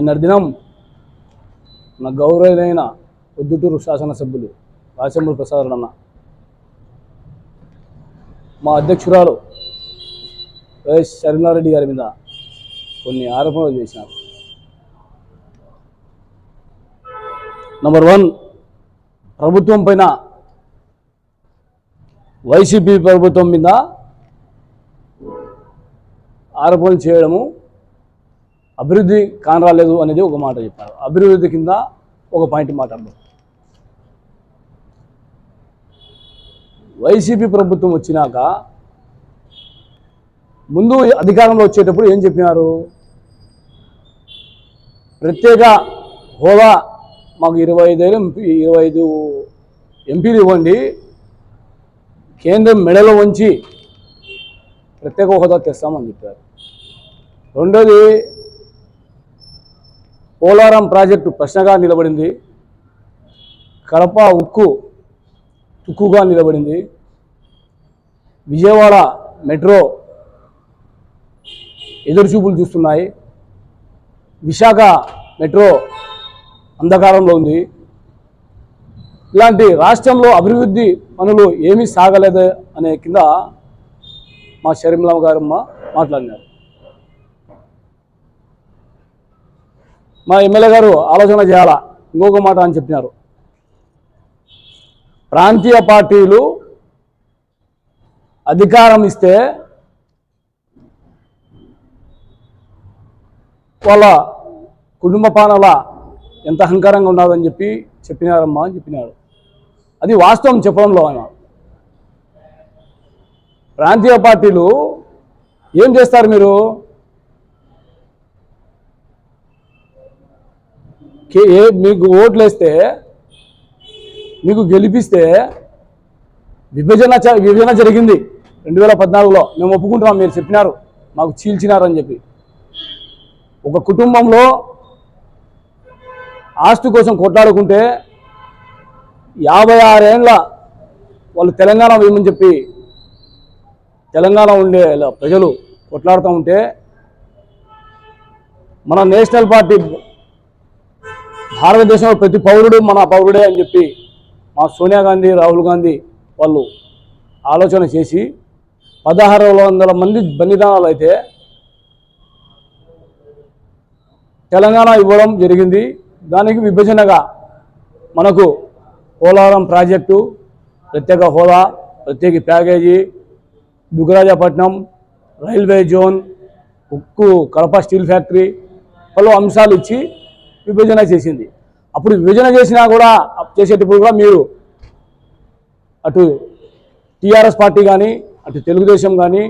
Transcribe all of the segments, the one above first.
నిన్నటి దినం నా గౌరవైన పొద్దుటూరు శాసనసభ్యులు రాచమూరి ప్రసాద్ అన్న మా అధ్యక్షురాలు వైఎస్ శరణారెడ్డి గారి మీద కొన్ని ఆరోపణలు చేసినారు నంబర్ వన్ ప్రభుత్వం పైన వైసీపీ ప్రభుత్వం మీద ఆరోపణలు చేయడము అభివృద్ధి కానరాలేదు అనేది ఒక మాట చెప్పారు. అభివృద్ధి కింద ఒక పాయింట్ మాట్లాడదు. వైసీపీ ప్రభుత్వం వచ్చినాక ముందు అధికారంలో వచ్చేటప్పుడు ఏం చెప్పినారు? ప్రత్యేక హోదా మాకు ఇరవై ఐదేళ్ళు ఎంపీ ఇరవై ఐదు ఎంపీలు ఇవ్వండి. కేంద్రం మెడలో ఉంచి ప్రత్యేక హోదా తెస్తామని చెప్పారు. రెండోది పోలవరం ప్రాజెక్టు ప్రశ్నగా నిలబడింది. కడప ఉక్కు తుక్కుగా నిలబడింది. విజయవాడ మెట్రో ఎదురుచూపులు చూస్తున్నాయి. విశాఖ మెట్రో అంధకారంలో ఉంది. ఇలాంటి రాష్ట్రంలో అభివృద్ధి పనులు ఏమీ సాగలేదు అనే కింద మా షర్మిల గారమ్మ మాట్లాడినారు. మా ఎమ్మెల్యే గారు ఆలోచన చేయాలా? ఇంకొక మాట అని చెప్పినారు. ప్రాంతీయ పార్టీలు అధికారం ఇస్తే వాళ్ళ కుటుంబ పాలన ఎంత అహంకారంగా ఉన్నదని చెప్పి చెప్పినారమ్మా అని చెప్పినారు. అది వాస్తవం చెప్పడంలో ఆయన. ప్రాంతీయ పార్టీలు ఏం చేస్తారు మీరు కే ఏ మీకు ఓట్లు వేస్తే మీకు గెలిపిస్తే విభజన చ- విభజన జరిగింది రెండు వేల పద్నాలుగులో. మేము ఒప్పుకుంటున్నాం మీరు చెప్పినారు మాకు చీల్చినారని చెప్పి. ఒక కుటుంబంలో ఆస్తి కోసం కొట్లాడుకుంటే యాభై ఆరేళ్ళ వాళ్ళు తెలంగాణ వేయమని చెప్పి తెలంగాణ ఉండే ప్రజలు కొట్లాడుతూ ఉంటే మన నేషనల్ పార్టీ భారతదేశంలో ప్రతి పౌరుడు మన పౌరుడే అని చెప్పి మా సోనియా గాంధీ రాహుల్ గాంధీ వాళ్ళు ఆలోచన చేసి పదహారు వందల మంది బలిదానాలు అయితే తెలంగాణ ఇవ్వడం జరిగింది. దానికి విభజనగా మనకు పోలవరం ప్రాజెక్టు ప్రత్యేక హోదా ప్రత్యేక ప్యాకేజీ దుగ్గరాజపట్నం రైల్వే జోన్ ఉక్కు కడప స్టీల్ ఫ్యాక్టరీ పలు అంశాలు ఇచ్చి విభజన చేసింది. అప్పుడు విభజన చేసినా కూడా చేసేటప్పుడు కూడా మీరు అటు టీఆర్ఎస్ పార్టీ కానీ అటు తెలుగుదేశం కానీ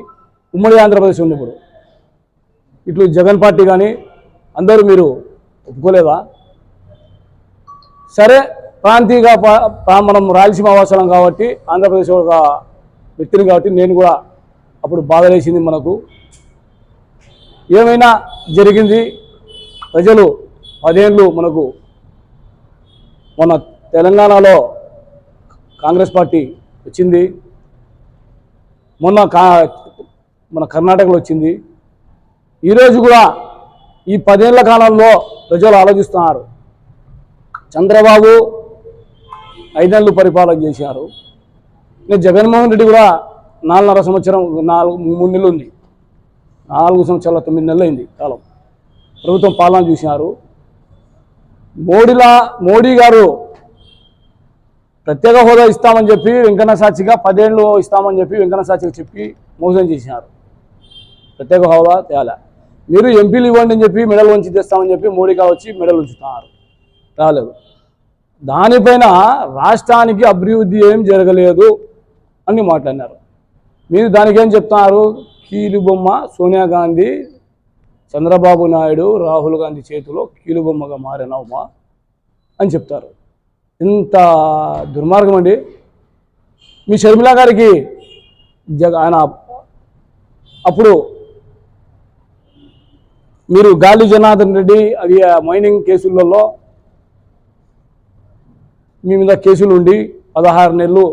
ఉమ్మడి ఆంధ్రప్రదేశ్ ఉన్నప్పుడు ఇట్లు జగన్ పార్టీ కానీ అందరూ మీరు ఒప్పుకోలేదా? సరే ప్రాంతీయంగా మనం రాయలసీమ వాసనం కాబట్టి ఆంధ్రప్రదేశ్ ఒక వ్యక్తిని కాబట్టి నేను కూడా అప్పుడు బాధ మనకు. ఏమైనా జరిగింది? ప్రజలు పదేళ్ళు మనకు మన తెలంగాణలో కాంగ్రెస్ పార్టీ వచ్చింది. మొన్న కా మన కర్ణాటకలో వచ్చింది. ఈరోజు కూడా ఈ పదేళ్ళ కాలంలో ప్రజలు ఆలోచిస్తున్నారు. చంద్రబాబు ఐదేళ్ళు పరిపాలన చేశారు. నేను జగన్మోహన్ రెడ్డి కూడా నాలుగున్నర సంవత్సరం నాలుగు మూడు నెలలు ఉంది. నాలుగు సంవత్సరాల తొమ్మిది నెలలు అయింది కాలం. ప్రభుత్వం పాలన చూసినారు మోడీలా మోడీ గారు ప్రత్యేక హోదా ఇస్తామని చెప్పి వెంకన్న సాక్షిగా పదేళ్ళు ఇస్తామని చెప్పి వెంకన్న సాక్షిగా చెప్పి మోసం చేసినారు. ప్రత్యేక హోదా తేలా. మీరు ఎంపీలు ఇవ్వండి అని చెప్పి మెడల్ ఉంచి తెస్తామని చెప్పి మోడీ గారు వచ్చి మెడల్ ఉంచుతున్నారు రాలేదు. దానిపైన రాష్ట్రానికి అభివృద్ధి ఏం జరగలేదు అని మాట్లాడినారు. మీరు దానికి ఏం చెప్తున్నారు? కీలుబొమ్మ సోనియా గాంధీ చంద్రబాబు నాయుడు రాహుల్ గాంధీ చేతిలో కీలుబొమ్మగా మారినవమ్మా అని చెప్తారు. ఇంత దుర్మార్గం అండి. మీ షర్మిల గారికి జగ ఆయన అప్పుడు మీరు గాలి జనార్దన్ రెడ్డి అవి ఆ మైనింగ్ కేసులలో మీ మీద కేసులు ఉండి పదహారు నెలలు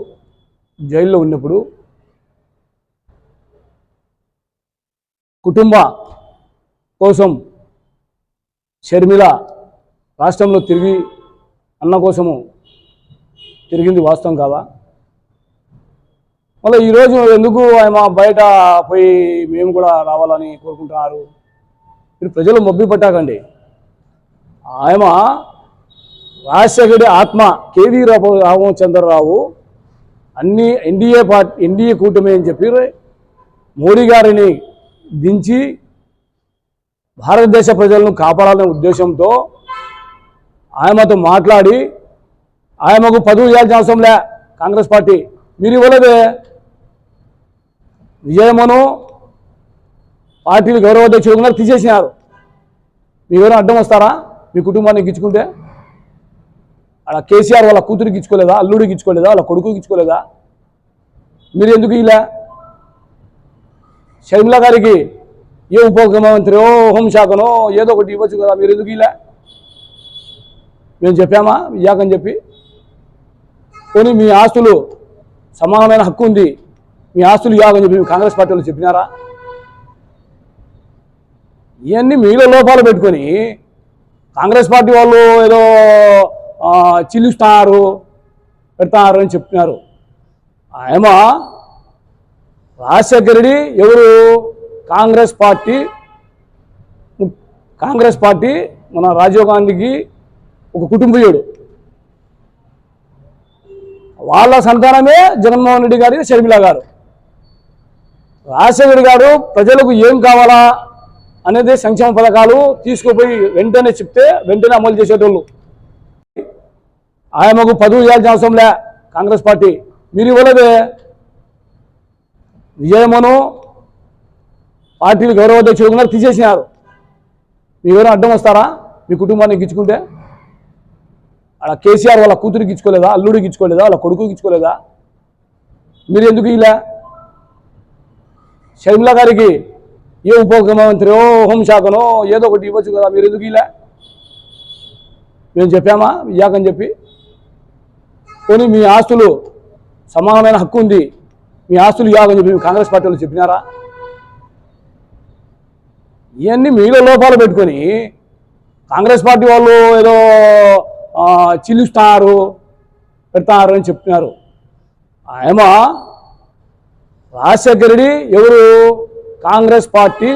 జైల్లో ఉన్నప్పుడు కుటుంబ కోసం షర్మిల రాష్ట్రంలో తిరిగి అన్న కోసము తిరిగింది వాస్తవం కాదా? మళ్ళీ ఈరోజు ఎందుకు ఆయన బయట పోయి మేము కూడా రావాలని కోరుకుంటున్నారు? మీరు ప్రజలు మొబ్బి పట్టాకండి. ఆయన రాజశేఖరి ఆత్మ కేవీ రావు రామచంద్రరావు అన్ని ఎన్డీఏ పార్టీ ఎన్డీఏ కూటమి అని చెప్పి మోడీ గారిని దించి భారతదేశ ప్రజలను కాపాడాలనే ఉద్దేశంతో ఆయమతో మాట్లాడి ఆయనకు పదవి చేయాల్సిన అవసరం లే కాంగ్రెస్ పార్టీ. మీరు ఇవ్వలేదే. విజయమ్మను పార్టీలు గౌరవాధ్యక్షులు ఉన్నారు తీసేసినారు. మీరెవరో అడ్డం వస్తారా? మీ కుటుంబాన్ని గిచ్చుకుంటే? అలా కేసీఆర్ వాళ్ళ కూతురికి ఇచ్చుకోలేదా అల్లుడికి ఇచ్చుకోలేదా వాళ్ళ కొడుకుకి ఇచ్చుకోలేదా మీరు ఎందుకు ఇలా షర్మిల గారికి ఏ ఉప ఓ హోంశాఖనో? ఏదో ఒకటి ఇవ్వచ్చు కదా మీరు ఎందుకు ఇలా? మేము చెప్పామా? ఇయ్యాకని చెప్పి. పోనీ మీ ఆస్తులు సమానమైన హక్కు ఉంది. మీ ఆస్తులు ఇవ్వాలని చెప్పి మీ కాంగ్రెస్ పార్టీ వాళ్ళు చెప్పినారా? ఇవన్నీ మీలో లోపాలు పెట్టుకొని కాంగ్రెస్ పార్టీ వాళ్ళు ఏదో చిల్లుస్తున్నారు పెడతారు అని చెప్తున్నారు ఆయమ రాజశేఖర రెడ్డి ఎవరు? కాంగ్రెస్ పార్టీ కాంగ్రెస్ పార్టీ మన రాజీవ్ గాంధీకి ఒక కుటుంబీయుడు. వాళ్ళ సంతానమే జగన్మోహన్ రెడ్డి గారి షర్మిల గారు. రాజశేఖర్ గారు ప్రజలకు ఏం కావాలా అనేది సంక్షేమ పథకాలు తీసుకుపోయి వెంటనే చెప్తే వెంటనే అమలు చేసేటోళ్ళు. ఆయనకు పదవి చేయాల్సిన అవసరం లే కాంగ్రెస్ పార్టీ. మీరు ఇవ్వలేదే. విజయమను పార్టీలు గౌరవాధ్యక్షులు ఉన్నారు తీసేసినారు. మీరు అడ్డం వస్తారా? మీ కుటుంబాన్ని గిచ్చుకుంటే అలా కేసీఆర్ వాళ్ళ కూతురికి ఇచ్చుకోలేదా? అల్లుడికి ఇచ్చుకోలేదా? వాళ్ళ కొడుకుకి ఇచ్చుకోలేదా? మీరు ఎందుకు ఇలా? షర్మిల గారికి ఏ ఉపగ్రహమంత్రి ముఖ్యమంత్రి హోంశాఖనో ఏదో ఒకటి ఇవ్వచ్చు కదా మీరు ఎందుకు ఇలా? మేము చెప్పామా? ఇయ్యాకని చెప్పి? పోనీ మీ ఆస్తులు సమానమైన హక్కు ఉంది. మీ ఆస్తులు ఇవ్వాలని చెప్పి మీ కాంగ్రెస్ పార్టీ వాళ్ళు చెప్పినారా? ఇవన్నీ మీలో లోపాలు పెట్టుకొని కాంగ్రెస్ పార్టీ వాళ్ళు ఏదో ఆ, పెడతారు అని చెప్తున్నారు. ఆయమ రాజశేఖర రెడ్డి ఎవరు? కాంగ్రెస్ పార్టీ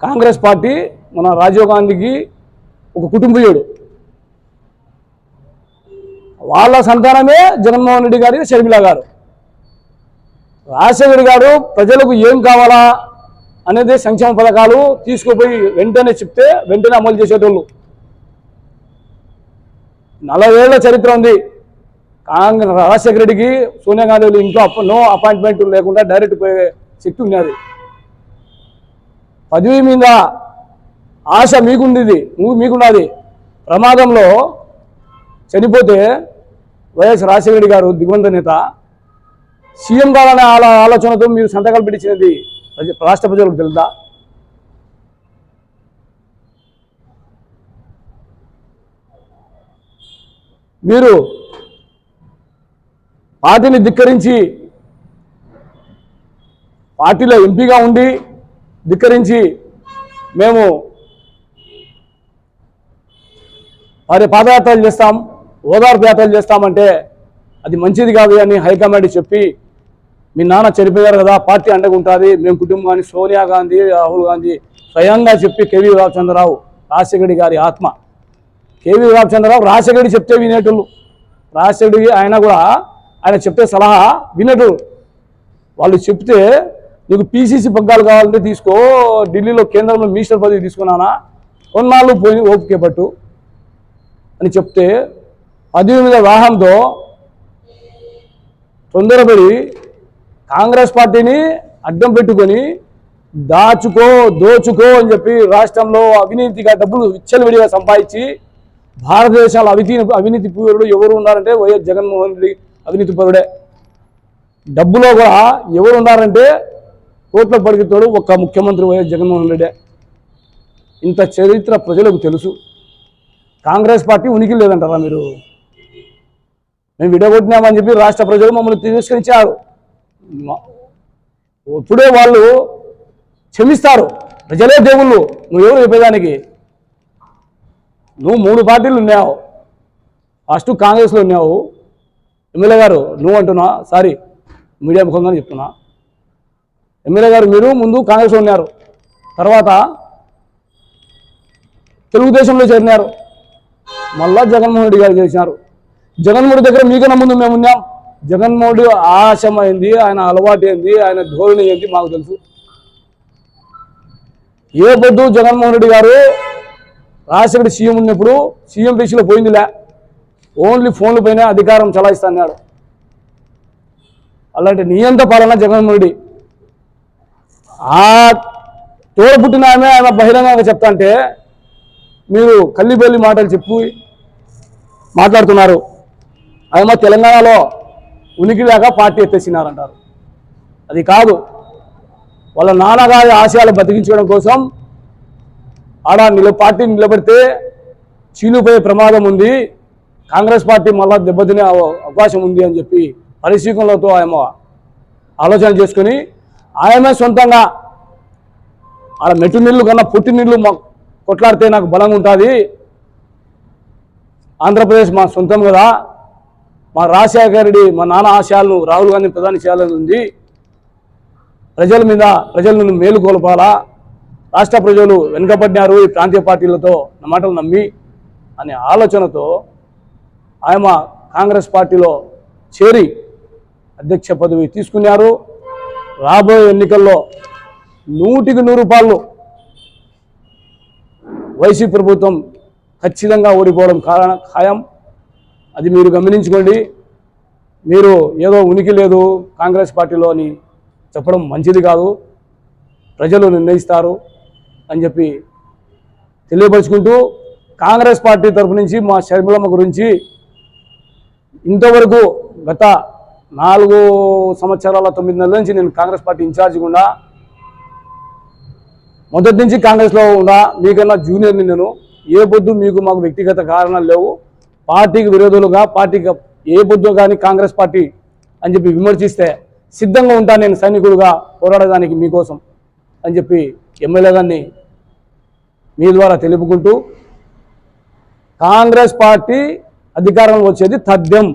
కాంగ్రెస్ పార్టీ మన రాజీవ్ గాంధీకి ఒక కుటుంబీయుడు. వాళ్ళ సంతానమే జగన్మోహన్ రెడ్డి గారి షర్మిల గారు. రాజశేఖర్ గారు ప్రజలకు ఏం కావాలా? అనేది సంక్షేమ పథకాలు తీసుకుపోయి వెంటనే చెప్తే వెంటనే అమలు చేసేటోళ్ళు. నలభై ఏళ్ళ చరిత్ర ఉంది. కాంగ్రెస్ రాజశేఖర రెడ్డికి సోనియా గాంధీ ఇంట్లో నో అపాయింట్మెంట్ లేకుండా డైరెక్ట్ పోయే శక్తి ఉన్నది. పదవి మీద ఆశ మీకుండేది నువ్వు మీకున్నది ప్రమాదంలో చనిపోతే వైఎస్ రాజశేఖర రెడ్డి గారు దిగువంత నేత. సీఎం కావాలనే ఆలో ఆలోచనతో మీరు సంతకాలు పెట్టించినది రాష్ట్ర ప్రజలకు తెలుదా మీరు పార్టీని ధిక్కరించి పార్టీలో ఎంపీగా ఉండి ధిక్కరించి మేము వారి పాదయాత్రలు చేస్తాం ఓదార్పు యాత్రలు చేస్తామంటే అది మంచిది కాదు అని హైకమాండ్ చెప్పి మీ నాన్న చనిపోయారు కదా పార్టీ అండగుంటుంది మేము కుటుంబాన్ని సోనియా గాంధీ రాహుల్ గాంధీ స్వయంగా చెప్పి కేవీ రామచంద్రరావు రాజశేఖరి గారి ఆత్మ. కేవీ రామచంద్రరావు రాజశేఖరి చెప్తే వినేటోళ్ళు. రాజశేఖరి ఆయన కూడా ఆయన చెప్తే సలహా వినేటోళ్ళు. వాళ్ళు చెప్తే నీకు పీసీసీ పగ్గాలు కావాలంటే తీసుకో ఢిల్లీలో కేంద్రంలో మినిస్టర్ పదవి తీసుకున్నానా కొన్నాళ్ళు పోయి ఓపిక పట్టు అని చెప్తే పదవి మీద వాహంతో తొందరపడి కాంగ్రెస్ పార్టీని అడ్డం పెట్టుకొని దాచుకో దోచుకో అని చెప్పి రాష్ట్రంలో అవినీతిగా డబ్బులు విచ్చలవిడిగా సంపాదించి భారతదేశంలో అవినీతి అవినీతి పూరుడు ఎవరు ఉన్నారంటే వైఎస్ జగన్మోహన్ రెడ్డి అవినీతి పరుడే. డబ్బులో కూడా ఎవరు ఉన్నారంటే కోట్ల పడికితోడు ఒక్క ముఖ్యమంత్రి వైఎస్ జగన్మోహన్ రెడ్డే. ఇంత చరిత్ర ప్రజలకు తెలుసు. కాంగ్రెస్ పార్టీ ఉనికి లేదంటారా మీరు? మేము విడగొట్టినామని చెప్పి రాష్ట్ర ప్రజలు మమ్మల్ని తిరస్కరించారు. ఇప్పుడే వాళ్ళు క్షమిస్తారు. ప్రజలే దేవుళ్ళు. నువ్వెవరు చెప్పేదానికి? నువ్వు మూడు పార్టీలు ఉన్నావు. ఫస్ట్ కాంగ్రెస్లో ఉన్నావు. ఎమ్మెల్యే గారు నువ్వు అంటున్నా. సారీ మీడియా ముఖంగానే చెప్తున్నా. ఎమ్మెల్యే గారు మీరు ముందు కాంగ్రెస్లో ఉన్నారు. తర్వాత తెలుగుదేశంలో చేరినారు. మళ్ళా జగన్మోహన్ రెడ్డి గారు చేసినారు జగన్మోహన్ దగ్గర మీకన్నా ముందు మేము ఉన్నాం. జగన్మోహన్ రెడ్డి ఆశయం ఆయన అలవాటు ఏంది ఆయన ధోరణి ఏంది మాకు తెలుసు. ఏ పొద్దు జగన్మోహన్ రెడ్డి గారు రాజశేఖర సీఎం ఉన్నప్పుడు సీఎం రేషిలో పోయిందిలే. ఓన్లీ ఫోన్ల పైన అధికారం చలాయిస్తాడు అలాంటి నియంత పాలన జగన్మోహన్ రెడ్డి. ఆ తోడ పుట్టిన ఆమె ఆమె బహిరంగంగా చెప్తా అంటే మీరు కల్లిబెల్లి మాటలు చెప్పి మాట్లాడుతున్నారు. ఆమె తెలంగాణలో ఉనికి లేక పార్టీ ఎత్తేసినారంటారు. అది కాదు. వాళ్ళ నాన్నగారి ఆశయాలు బతికించడం కోసం ఆడ నిల పార్టీ నిలబడితే చీలిపోయే ప్రమాదం ఉంది. కాంగ్రెస్ పార్టీ మళ్ళా దెబ్బతినే అవ- అవకాశం ఉంది అని చెప్పి పరిశీలనలతో ఆయన ఆలోచన చేసుకుని ఆయమే సొంతంగా ఆడ మెట్టు నీళ్ళు కన్నా పుట్టి నీళ్ళు మా కొట్లాడితే నాకు బలంగా ఉంటుంది. ఆంధ్రప్రదేశ్ మా సొంతం కదా. మా రాజశేఖర రెడ్డి మా నాన్న ఆశయాలను రాహుల్ గాంధీ ప్రధాని చేయాలని ఉంది. ప్రజల మీద ప్రజలను మేలుకొల్పాలా రాష్ట్ర ప్రజలు వెనుకబడినారు ఈ ప్రాంతీయ పార్టీలతో నా మాటలు నమ్మి అనే ఆలోచనతో ఆయన కాంగ్రెస్ పార్టీలో చేరి అధ్యక్ష పదవి తీసుకున్నారు. రాబోయే ఎన్నికల్లో నూటికి నూరు రూపాయలు వైసీపీ ప్రభుత్వం ఖచ్చితంగా ఓడిపోవడం కారణ ఖాయం. అది మీరు గమనించుకోండి. మీరు ఏదో ఉనికి లేదు కాంగ్రెస్ పార్టీలో అని చెప్పడం మంచిది కాదు. ప్రజలు నిర్ణయిస్తారు అని చెప్పి తెలియపరుచుకుంటూ కాంగ్రెస్ పార్టీ తరఫు నుంచి మా షర్మిలమ్మ గురించి ఇంతవరకు గత నాలుగు సంవత్సరాల తొమ్మిది నెలల నుంచి నేను కాంగ్రెస్ పార్టీ ఇన్ఛార్జ్ గుండా మొదటి నుంచి కాంగ్రెస్లో ఉన్నా. మీకన్నా జూనియర్ని నేను. ఏ పొద్దు మీకు మాకు వ్యక్తిగత కారణాలు లేవు. పార్టీకి విరోధులుగా పార్టీకి ఏ బుద్ధో కానీ కాంగ్రెస్ పార్టీ అని చెప్పి విమర్శిస్తే సిద్ధంగా ఉంటాను నేను సైనికుడుగా పోరాడడానికి మీకోసం అని చెప్పి ఎమ్మెల్యే గారిని మీ ద్వారా తెలుపుకుంటూ కాంగ్రెస్ పార్టీ అధికారంలో వచ్చేది తథ్యం.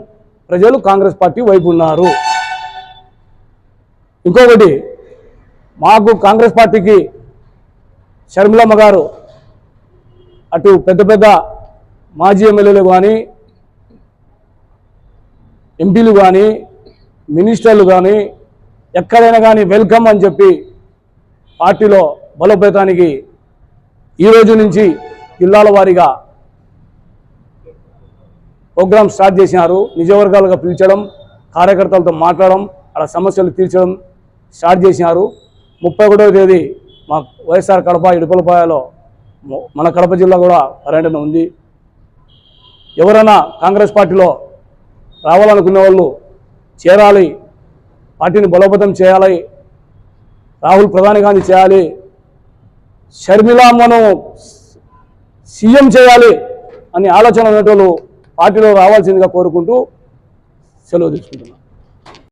ప్రజలు కాంగ్రెస్ పార్టీ వైపు ఉన్నారు. ఇంకొకటి మాకు కాంగ్రెస్ పార్టీకి షర్మిలమ్మ గారు అటు పెద్ద పెద్ద మాజీ ఎమ్మెల్యేలు కానీ ఎంపీలు కానీ మినిస్టర్లు కానీ ఎక్కడైనా కానీ వెల్కమ్ అని చెప్పి పార్టీలో బలోపేతానికి ఈ రోజు నుంచి జిల్లాల వారీగా ప్రోగ్రామ్ స్టార్ట్ చేసినారు. నిజవర్గాలుగా పిలిచడం కార్యకర్తలతో మాట్లాడడం అలా సమస్యలు తీర్చడం స్టార్ట్ చేసినారు. ముప్పై ఒకటవ తేదీ మా వైఎస్ఆర్ కడప ఇడుపులపాయలో మన కడప జిల్లా కూడా పర్యటన ఉంది. ఎవరైనా కాంగ్రెస్ పార్టీలో రావాలనుకునే వాళ్ళు చేరాలి పార్టీని బలోపేతం చేయాలి రాహుల్ ప్రధాని గాంధీ చేయాలి షర్మిలామ్మను సీఎం చేయాలి అనే ఆలోచన ఉన్నటువంటి పార్టీలో రావాల్సిందిగా కోరుకుంటూ సెలవు తీసుకుంటున్నాను.